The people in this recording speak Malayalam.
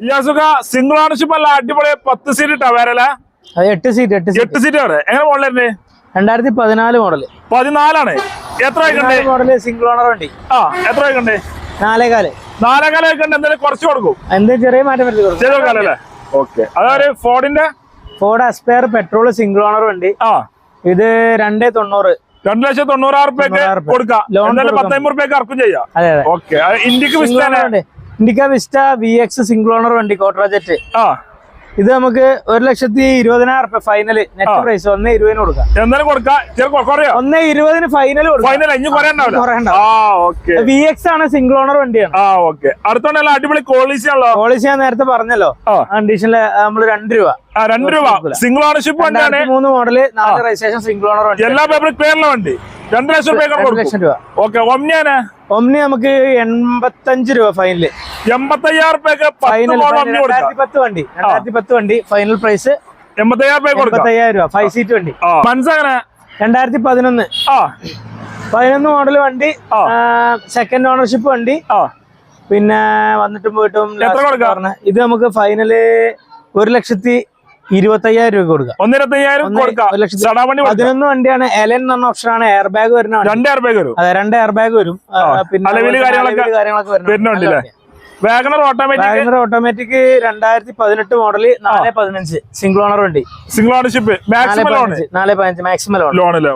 ഇയാസുക സിംഗിൾ ഓണർഷിപ്പ് അല്ല അടിപൊളി പത്ത് സീറ്റ് ടവേരല്ലേ എട്ട് സീറ്റ് എട്ട് എട്ട് സീറ്റ് വരെ എങ്ങനെ മോഡലല്ലേ രണ്ടായിരത്തി പതിനാല് മോഡൽ പതിനാലാണ്. എത്ര മോഡൽ സിംഗിൾ ഓണർ വണ്ടി. ആ എത്ര നാലേകാൽ. നാലേകാല എന്തെങ്കിലും കുറച്ച് കൊടുക്കും. എന്ത് ചെറിയ മാറ്റം വരുത്തി കൊടുക്കും. ചെറിയ കാലല്ലേ? ഓക്കെ. അതൊരു? ഫോർഡിന്റെ? Ford Aspire petrol single owner വണ്ടി. ആ. ഇത് രണ്ടേ തൊണ്ണൂറ്. രണ്ടു ലക്ഷത്തി തൊണ്ണൂറായിരം റുപ്യക്ക് കൊടുക്കാം. ലോൺ എന്തായാലും. പത്തമ്പത് റുപ്യക്ക് ഇറക്കും ചെയ്യാം. ഓക്കെ. ഇന്ത്യയ്ക്ക് Indica Vista V X single owner വണ്ടി കോട്രാ ജെറ്റ് ആ. ഇത് നമുക്ക് ഒരു ലക്ഷത്തി ഇരുപതിനായിരം റുപ്യ ഫൈനൽ നെറ്റ്. പ്രൈസ് ഒന്നേ ഇരുപതിന് കൊടുക്കാം. എന്തായാലും കൊടുക്കാം. ഒന്നേ ഇരുപതിന് ഫൈനൽ വി എക്സ് ആണ് സിംഗിൾ ഓണർ വണ്ടിയാണ്. അടുത്തോണ്ടല്ല അടിപൊളി ക്വാളിറ്റി ആണല്ലോ. പോളിസി ഞാൻ നേരത്തെ പറഞ്ഞല്ലോ. കണ്ടീഷനിൽ കണ്ടീഷനിൽ നമ്മൾ രണ്ട് രൂപ. രണ്ട് രൂപ. സിംഗിൾ ഓണർഷിപ്പ് വണ്ടിയാണ്. മൂന്ന് മോഡൽ നാല് രജിസ്ട്രേഷൻ സിംഗിൾ ഓണർ വണ്ടി എല്ലാ പേപ്പറും ക്ലിയറിലെ വണ്ടി. രണ്ട് ലക്ഷം രൂപ. ഓക്കെ ഒമ്നിയാന്? ഒമ്നി നമുക്ക് എൺപത്തഞ്ച് രൂപ ഫൈനൽ എൺപത്തയ്യായിരം റുപ്യക്ക് പത്ത് ഫൈനൽ രണ്ടായിരത്തി പത്ത് വണ്ടി. രണ്ടായിരത്തി പത്ത് വണ്ടി ഫൈനൽ പ്രൈസ് എൺപത്തയ്യായിരം രൂപ ഫൈവ് സീറ്റ് വണ്ടി. മനസ്സങ്ങനെ? രണ്ടായിരത്തി പതിനൊന്ന് ആ. പതിനൊന്ന് മോഡൽ വണ്ടി സെക്കൻഡ് ഓണർഷിപ്പ് വണ്ടി. പിന്നെ വന്നിട്ടും പോയിട്ടും ഇത് നമുക്ക് ഫൈനൽ ഒരു ലക്ഷത്തി ഇരുപത്തയ്യായിരം രൂപ കൊടുക്കാം. ഒന്നിരത്തയ്യായിരം ഒന്ന് കൊടുക്കാം. പതിനൊന്ന് വണ്ടിയാണ് എലൻ എന്ന പറഞ്ഞ ആണ് എയർ ബാഗ് വരുന്ന രണ്ട് രണ്ട് ബാഗ് വരും. അതെ രണ്ട് എയർ ബാഗ് വരും. പിന്നെ കാര്യങ്ങളൊക്കെ വരുന്നുണ്ട്. വാഗണർ ഓട്ടോമാറ്റിക് വാഗണർ ഓട്ടോമാറ്റിക് രണ്ടായിരത്തി പതിനെട്ട് മോഡൽ നാല് പതിനഞ്ച്. സിംഗിൾ ഓണർ വണ്ടി. സിംഗിൾ ഓണർഷിപ്പ് നാല് മാക്സിമം ലോൺ പതിനഞ്ച്. നാല് പതിനഞ്ച്. മാക്സിമം ലോൺ ലോണിൽ